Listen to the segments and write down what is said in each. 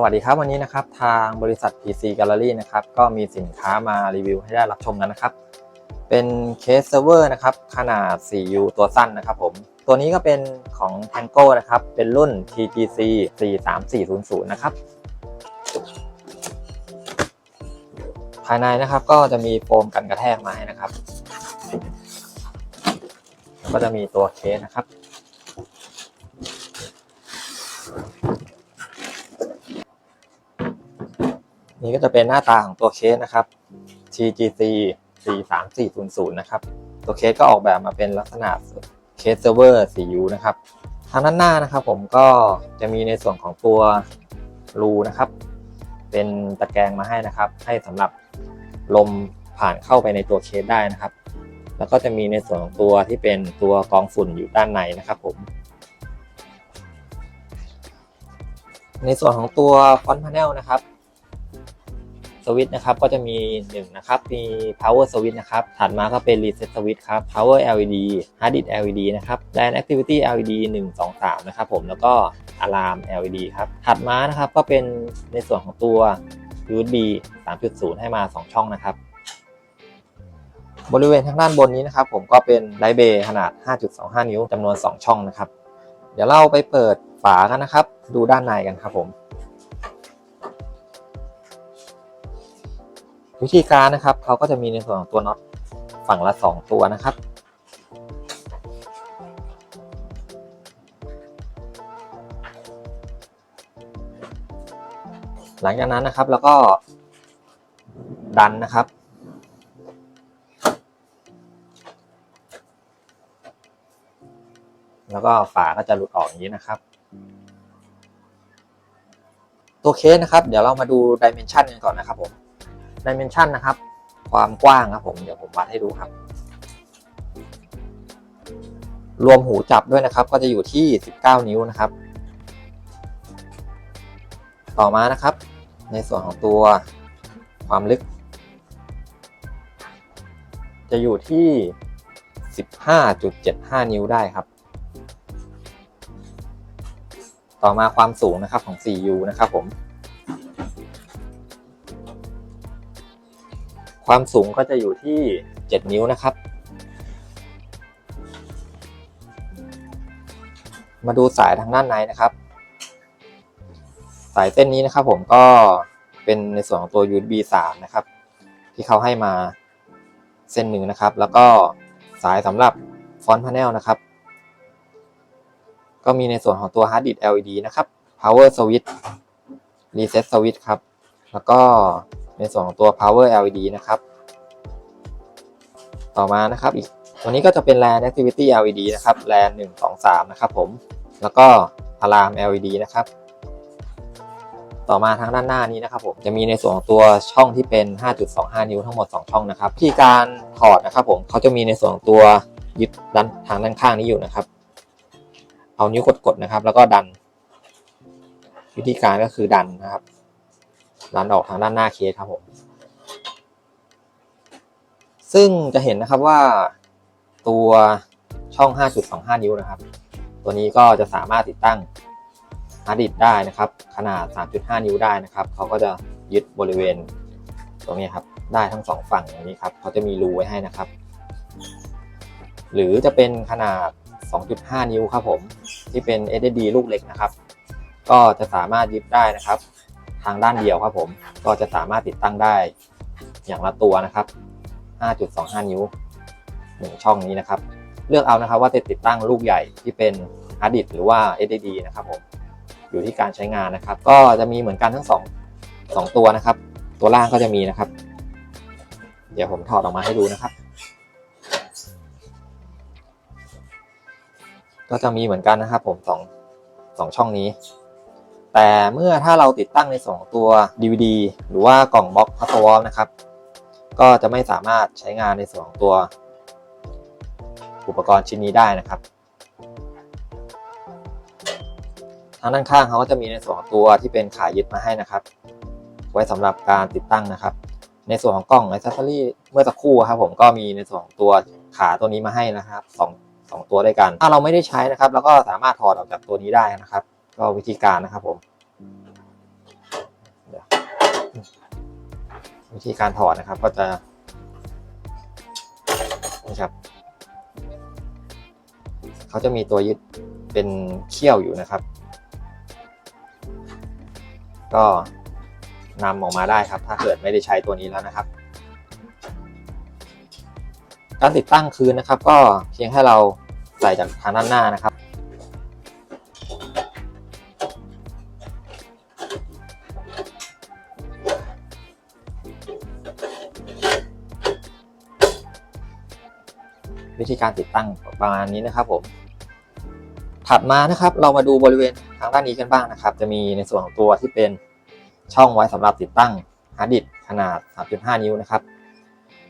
สวัสดีครับวันนี้นะครับทางบริษัท PC Gallery นะครับก็มีสินค้ามารีวิวให้ได้รับชมกันนะครับ เป็นเคสเซิร์ฟเวอร์นะครับขนาด 4U ตัวสั้นนะครับผมตัวนี้ก็เป็นของ Tango นะครับ เป็นรุ่น TGC 43400 นะครับ ภายในนะครับก็จะมีโฟมกันกระแทกมาให้นะครับ แล้วก็จะมีตัวเคสนะครับ นี่ก็จะเป็นหน้าตาของตัวเคสนะครับ TGC 43400 นะครับ ตัวเคสก็ออกแบบมาเป็นลักษณะเคสเซิร์ฟเวอร์ 4U นะครับ ทางด้านหน้านะครับผมก็จะมีในส่วนของตัวรูนะครับ เป็นตะแกรงมาให้นะครับ ให้สำหรับลมผ่านเข้าไปในตัวเคสได้นะครับ แล้วก็จะมีในส่วนของตัวที่เป็นตัวกองฝุ่นอยู่ด้านในนะครับผมในส่วนของตัวฟอนต์พาเนลนะครับ สวิต์นะครับก็จะมี1นะครับมี power switch นะครับถัดมาก็เป็น reset switch ครับ power LED hard disk LED นะครับ LAN activity LED 1 2 3นะครับผมแล้วก็ alarm LED ครับถัดมานะครับก็เป็นในส่วนของตัว USB 3.0 ให้มา 2 ช่องนะครับ บริเวณทางด้านบนนี้นะครับ ผมก็เป็นไดเบขนาด 5.25 นิ้วจำนวน 2 ช่องนะครับ เดี๋ยวเราไปเปิดฝากันนะครับ ดูด้านในกันครับผม วิธีการนะครับเขาก็จะมีในส่วนของตัวน็อตฝั่งละ 2 ตัวนะครับ หลังจากนั้นนะครับแล้วก็ดันนะครับแล้วก็ฝาก็จะหลุดออกอย่างนี้นะครับ ตัวเคสนะครับ เดี๋ยวเรามาดูดิเมนชันกันก่อนนะครับผม ดิเมนชันนะครับ ความกว้างครับผม เดี๋ยวผมวัดให้ดูครับ รวมหูจับด้วยนะครับ ก็จะอยู่ที่ 19 นิ้วนะครับ ต่อมานะครับ ในส่วนของตัวความลึก จะอยู่ที่ 15.75 นิ้วได้ครับ ต่อมาความสูงนะครับของ 4U นะครับผม ความสูงก็จะอยู่ที่ 7 นิ้วนะครับ มาดูสายทางด้านในนะครับ สายเส้นนี้นะครับผมก็เป็นในส่วนของตัว USB 3 นะครับ ที่เขาให้มาเส้นหนึ่งนะครับ แล้วก็สายสำหรับฟอนต์พาเนลนะครับ ก็มีในส่วนของตัว Hard Disk LED นะครับ Power Switch Reset Switch ครับ แล้วก็ ในส่วนของตัว power LED นะครับ ต่อมานะครับอีกตัวนี้ก็จะเป็น LAN activity LED นะครับ LAN 1 2 3 นะครับผม แล้วก็ alarm LED นะครับ ต่อมาทางด้านหน้านี้นะครับผมจะมีในส่วนของตัวช่องที่เป็น 5.25 นิ้วทั้งหมด 2 ช่องนะครับ ที่การถอดนะครับผมเขาจะมีในส่วนของตัวยึดด้านทางด้านข้างนี้อยู่นะครับ เอานิ้วกดๆนะครับ แล้วก็ดัน วิธีการก็คือดันนะครับ ดันออกทางด้านหน้าเคสครับผม ซึ่งจะเห็นนะครับว่าตัวช่อง 5.25 นิ้วนะครับ ตัวนี้ก็จะสามารถติดตั้งฮาร์ดดิสได้นะครับ ขนาด 3.5 นิ้วได้นะครับ เขาก็จะยึดบริเวณตรงนี้ครับ ได้ทั้งสองฝั่งอย่างนี้ครับ เขาจะมีรูไว้ให้นะครับ หรือจะเป็นขนาด 2.5 นิ้วครับผม ที่เป็น SSD ลูกเล็กนะครับ ก็จะสามารถยึดได้นะครับางด้านเดียวครับผม ก็จะสามารถติดตั้งได้อย่างละตัวนะครับ 5.25 นิ้ว 1 ช่องนี้นะครับ เลือกเอานะครับว่าจะติดตั้งลูกใหญ่ที่เป็นฮาร์ดดิสหรือว่า SSD นะครับผม อยู่ที่การใช้งานนะครับ ก็จะมีเหมือนกันทั้งสองสองตัวนะครับ ตัวล่างก็จะมีนะครับ เดี๋ยวผมถอดออกมาให้ดูนะครับ ก็จะมีเหมือนกันนะครับผมสองสองช่องนี้ แต่เมื่อถ้าเราติดตั้งในส่วนของตัว DVD หรือว่ากล่องบล็อกพัตวอลนะครับ ก็จะไม่สามารถใช้งานในส่วนของตัว อุปกรณ์ชิ้นนี้ได้นะครับทางด้านข้างเขาก็จะมีในส่วนของตัวที่เป็นขายึดมาให้นะครับ ไว้สำหรับการติดตั้งนะครับ ในส่วนของกล้อง a c c e s s o r y เมื่อสักครู่ครับผมก็มีในส่วนของตัวขาตัวนี้มาให้นะครับสองสองตัวด้วยกัน ถ้าเราไม่ได้ใช้นะครับ เราก็สามารถถอดออกจากตัวนี้ได้นะครับ ก็วิธีการนะครับผมวิธีการถอดนะครับ ก็จะนี่ครับเขาจะมีตัวยึดเป็นเขี้ยวอยู่นะครับ ก็นำออกมาได้ครับ ถ้าเกิดไม่ได้ใช้ตัวนี้แล้วนะครับ การติดตั้งคืนนะครับ ก็เพียงให้เราใส่จากทางด้านหน้านะครับ วิธีการติดตั้งประมาณนี้นะครับผมถัดมานะครับเรามาดูบริเวณทางด้านนี้กันบ้างนะครับ จะมีในส่วนของตัวที่เป็นช่องไว้สำหรับติดตั้งฮาร์ดดิสขนาด 3.5 นิ้วนะครับ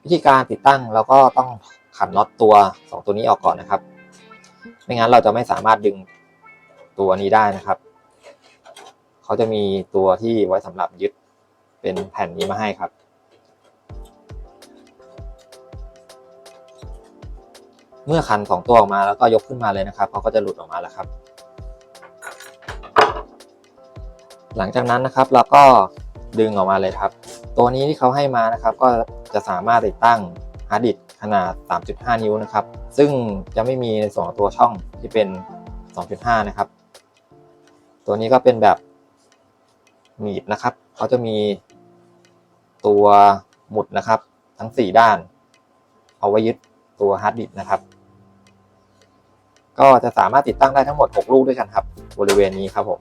วิธีการติดตั้งเราก็ต้องขันน็อตตัว 2 ตัวนี้ออกก่อนนะครับ ไม่งั้นเราจะไม่สามารถดึงตัวนี้ได้นะครับ เขาจะมีตัวที่ไว้สำหรับยึดเป็นแผ่นนี้มาให้ครับ เมื่อคันสองตัวออกมาแล้วก็ยกขึ้นมาเลยนะครับเขาก็จะหลุดออกมาแล้วครับ หลังจากนั้นนะครับเราก็ดึงออกมาเลยครับ ตัวนี้ที่เขาให้มานะครับ ก็จะสามารถติดตั้งฮาร์ดดิสขนาด 3.5 นิ้วนะครับ ซึ่งจะไม่มีในส่วนของตัวช่องที่เป็น 2.5 นะครับ ตัวนี้ก็เป็นแบบหนีบนะครับเขาจะมีตัวหมุดนะครับ ทั้ง 4 ด้าน เอาไว้ยึดตัวฮาร์ดดิสนะครับ ก็จะสามารถติดตั้งได้ทั้งหมด 6 ลูกด้วยกันครับ บริเวณนี้ครับผม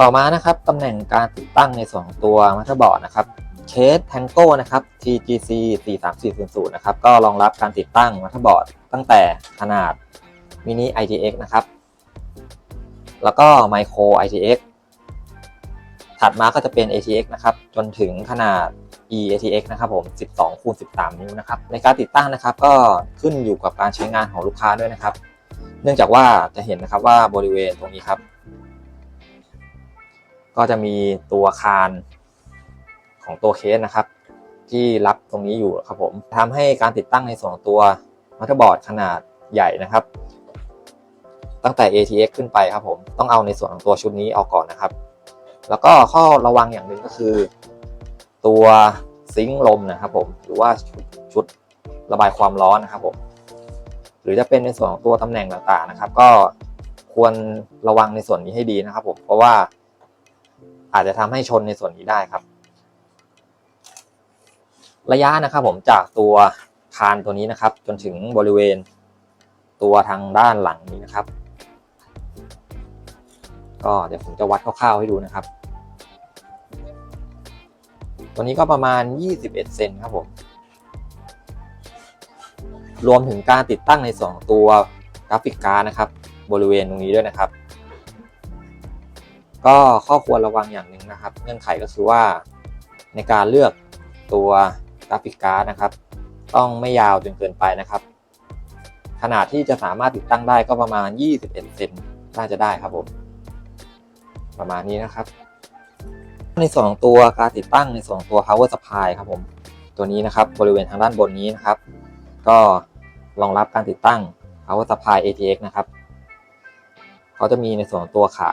ต่อมานะครับตำแหน่งการติดตั้งในส่วนของตัวมั t เ e อร์บอร์ดนะครับเคส Tango นะครับ TGC 43400นะครับก็รองรับการติดตั้งมั t เ e อร์บอร์ดตั้งแต่ขนาด Mini ITX นะครับ แล้วก็ Micro ITX ถัดมาก็จะเป็น ATX นะครับ จนถึงขนาด eATX นะครับผม 12คูณ13 นิ้วนะครับ ในการติดตั้งนะครับก็ขึ้นอยู่กับการใช้งานของลูกค้าด้วยนะครับ เนื่องจากว่าจะเห็นนะครับว่าบริเวณตรงนี้ครับ ก็จะมีตัวคานของตัวเคสนะครับ ที่รับตรงนี้อยู่ครับผมทำให้การติดตั้งในส่วนของตัวมัตเตอร์บอร์ดขนาดใหญ่นะครับ ตั้งแต่ ATX ขึ้นไปครับผม ต้องเอาในส่วนของตัวชุดนี้ออกก่อนนะครับ แล้วก็ข้อระวังอย่างหนึ่งก็คือ ตัวซิงค์ลมนะครับผมหรือว่าชุดชุดระบายความร้อนนะครับผมหรือจะเป็นในส่วนของตัวตำแหน่งต่างๆนะครับ ก็ควรระวังในส่วนนี้ให้ดีนะครับผมเพราะว่าอาจจะทำให้ชนในส่วนนี้ได้ครับ ระยะนะครับผมจากตัวคานตัวนี้นะครับ จนถึงบริเวณตัวทางด้านหลังนี้นะครับ ก็เดี๋ยวผมจะวัดคร่าวๆให้ดูนะครับ ตัวนี้ก็ประมาณ 21 เซนครับผม รวมถึงการติดตั้งในสองตัวกราฟิกการ์ดนะครับ บริเวณตรงนี้ด้วยนะครับ ก็ข้อควรระวังอย่างหนึ่งนะครับ เงื่อนไขก็คือว่าในการเลือกตัวกราฟิกการ์ดนะครับ ต้องไม่ยาวจนเกินไปนะครับ ขนาดที่จะสามารถติดตั้งได้ก็ประมาณ 21 เซนน่าจะได้ครับผม ประมาณนี้นะครับ ในส่วนของตัวการติดตั้งในส่วนของตัว power supply ครับผมตัวนี้นะครับบริเวณทางด้านบนนี้นะครับ ก็รองรับการติดตั้ง power supply ATX นะครับเขาจะมีในส่วนของตัวขา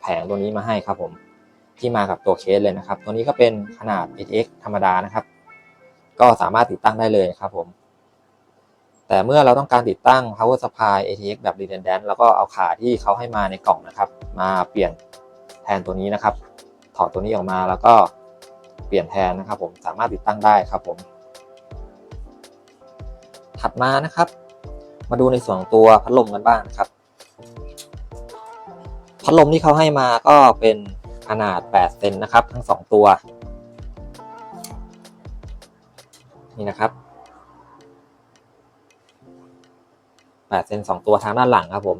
แผงตัวนี้มาให้ครับผมที่มากับตัวเคสเลยนะครับ ตัวนี้ก็เป็นขนาด ATX ธรรมดานะครับ ก็สามารถติดตั้งได้เลยครับผม แต่เมื่อเราต้องการติดตั้ง power supply ATX แบบ redundant แล้วก็เอาขาที่เขาให้มาในกล่องนะครับ มาเปลี่ยนแทนตัวนี้นะครับ ถอดตัวนี้ออกมาแล้วก็เปลี่ยนแทนนะครับ ผมสามารถติดตั้งได้ครับผม ถัดมานะครับ มาดูในส่วนของตัวพัดลมกันบ้างนะครับ พัดลมที่เขาให้มาก็เป็นขนาด 8 เซนนะครับ ทั้ง 2 ตัว นี่นะครับ 8 เซน2 ตัวทางด้านหลังครับผม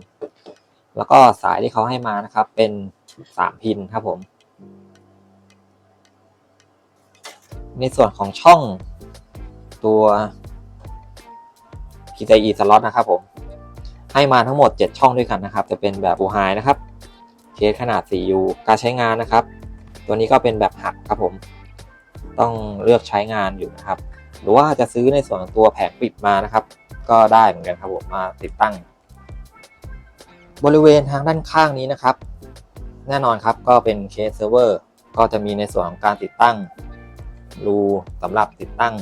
แล้วก็สายที่เขาให้มานะครับ เป็น 3 พินครับผม ในส่วนของช่องตัว PCIe slot นะครับผมให้มาทั้งหมด 7 ช่องด้วยกันนะครับ จะเป็นแบบบูไฮนะครับเคสขนาด 4U การใช้งานนะครับ ตัวนี้ก็เป็นแบบหักครับผม ต้องเลือกใช้งานอยู่นะครับ หรือว่าจะซื้อในส่วนของตัวแผงปิดมานะครับ ก็ได้เหมือนกันครับผมมาติดตั้ง บริเวณทางด้านข้างนี้นะครับ แน่นอนครับก็เป็นเคสเซิร์ฟเวอร์ก็จะมีในส่วนของการติดตั้ง รูสำหรับติดตั้ง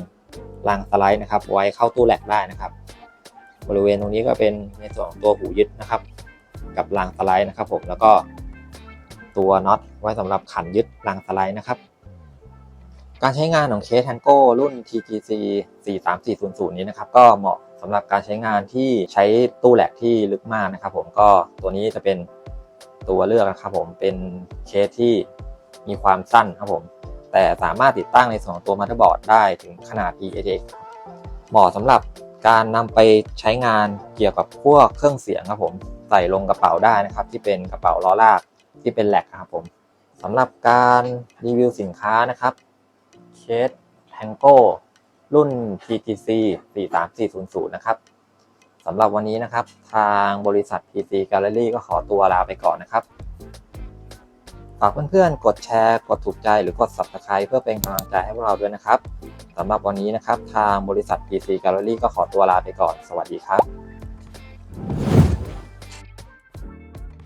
รางสไลด์นะครับ ไว้เข้าตู้แหลกได้นะครับ บริเวณตรงนี้ก็เป็นในส่วนของตัวหูยึดนะครับ กับรางสไลด์นะครับ ผมแล้วก็ตัวน็อตไว้สำหรับขันยึดรางสไลด์นะครับ การใช้งานของเคสแทงโก้รุ่น TGC 43400 นี้นะครับ ก็เหมาะสำหรับการใช้งานที่ใช้ตู้แหลกที่ลึกมากนะครับ ผมก็ตัวนี้จะเป็นตัวเลือกนะครับ ผมเป็นเคสที่มีความสั้นครับผม แต่สามารถติดตั้งในส่วนของตัวมั t เ e r b o a r d ได้ถึงขนาด EATX เหมาะสำหรับการนำไปใช้งานเกี่ยวกับพวกเครื่องเสียงครับผมใส่ลงกระเป๋าได้นะครับ ที่เป็นกระเป๋าล้อลากที่เป็นแหลกครับผมสำหรับการรีวิวสินค้านะครับเคส Tango รุ่น PTC 43400 นะครับสำหรับวันนี้นะครับ ทางบริษัท PC Gallery ก็ขอตัวลาไปก่อนนะครับ ฝากเพื่อนๆ กดแชร์ กดถูกใจหรือกด Subscribe เพื่อเป็นกำลังใจให้พวกเราด้วยนะครับสำหรับวันนี้นะครับ ทางบริษัท PC Gallery ก็ขอตัวลาไปก่อน สวัสดีครับ